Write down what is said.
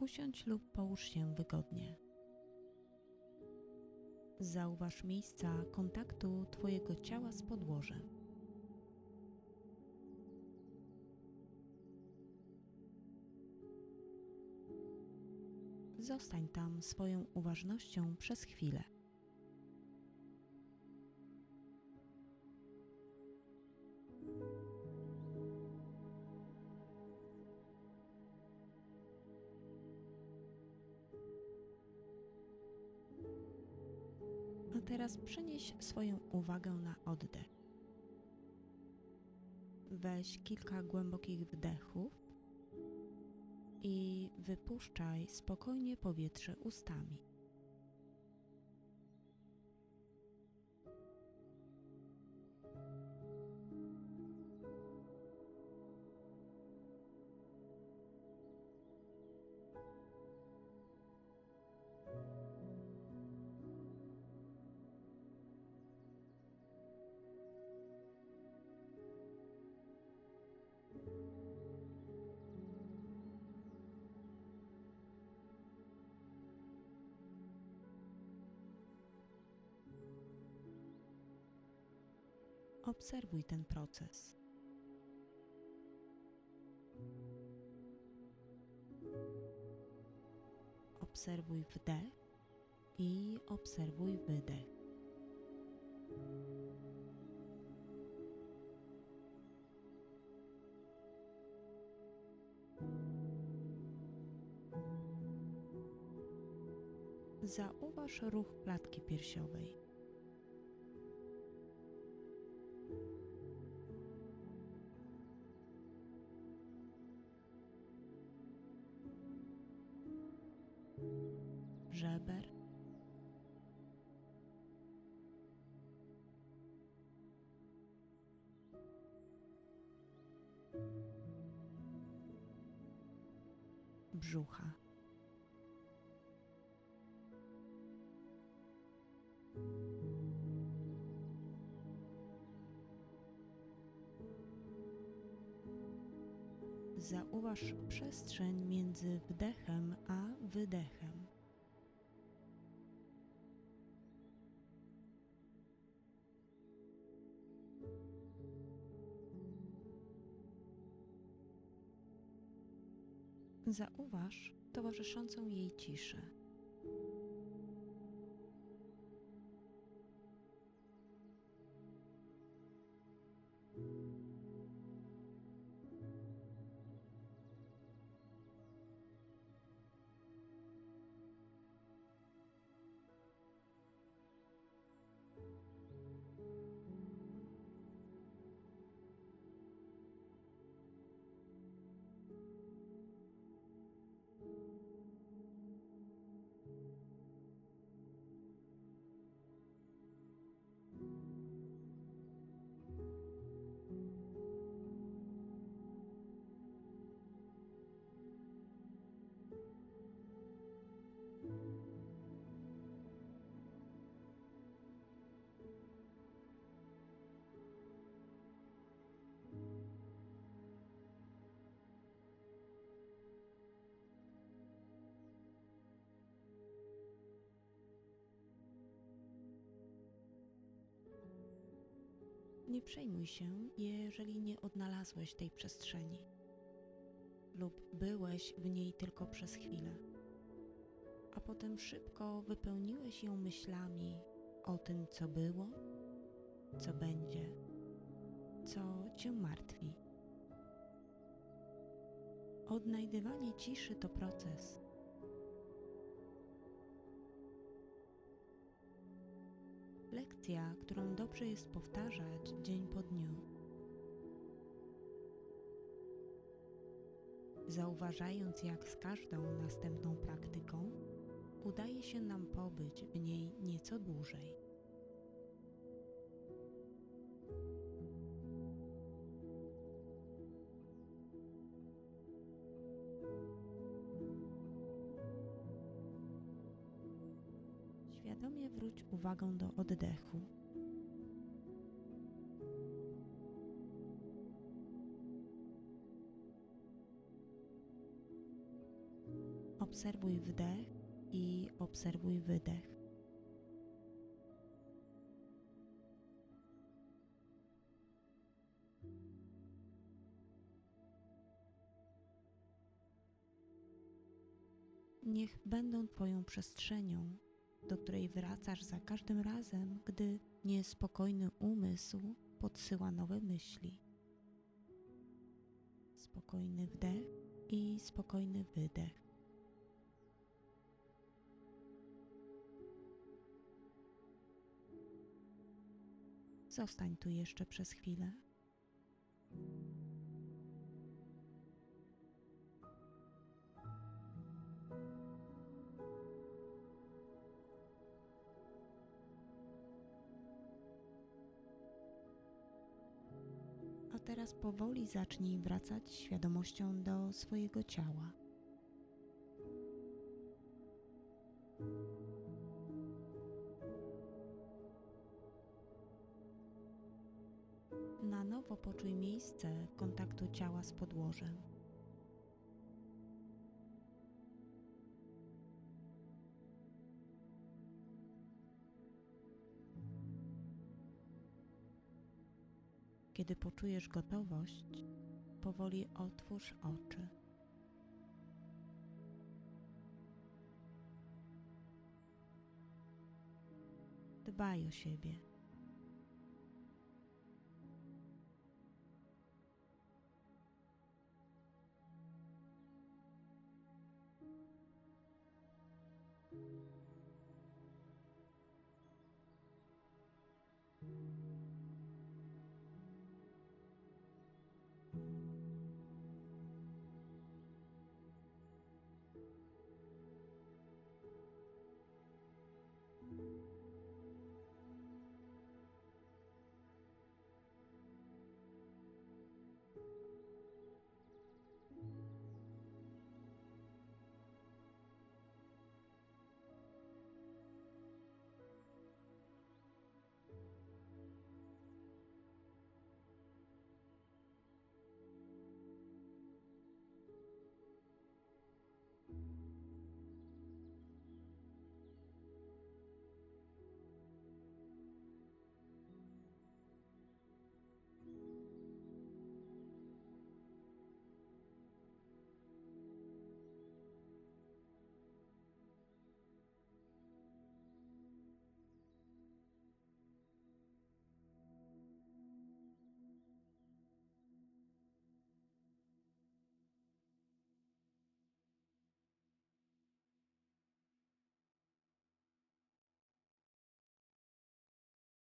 Usiądź lub połóż się wygodnie. Zauważ miejsca kontaktu Twojego ciała z podłożem. Zostań tam swoją uważnością przez chwilę. Teraz przenieś swoją uwagę na oddech. Weź kilka głębokich wdechów i wypuszczaj spokojnie powietrze ustami. Obserwuj ten proces. Obserwuj wdech i obserwuj wydech. Zauważ ruch klatki piersiowej. Brzucha. Zauważ przestrzeń między wdechem a wydechem. Zauważ towarzyszącą jej ciszę. Nie przejmuj się, jeżeli nie odnalazłeś tej przestrzeni. Lub byłeś w niej tylko przez chwilę, a potem szybko wypełniłeś ją myślami o tym, co było, co będzie, co cię martwi. Odnajdywanie ciszy to proces Którą dobrze jest powtarzać dzień po dniu. Zauważając, jak z każdą następną praktyką udaje się nam pobyć w niej nieco dłużej. Świadomie wróć uwagę do oddechu. Obserwuj wdech i obserwuj wydech. Niech będą Twoją przestrzenią, do której wracasz za każdym razem, gdy niespokojny umysł podsyła nowe myśli. Spokojny wdech i spokojny wydech. Zostań tu jeszcze przez chwilę. Teraz powoli zacznij wracać świadomością do swojego ciała. Na nowo poczuj miejsce kontaktu ciała z podłożem. Kiedy poczujesz gotowość, powoli otwórz oczy. Dbaj o siebie.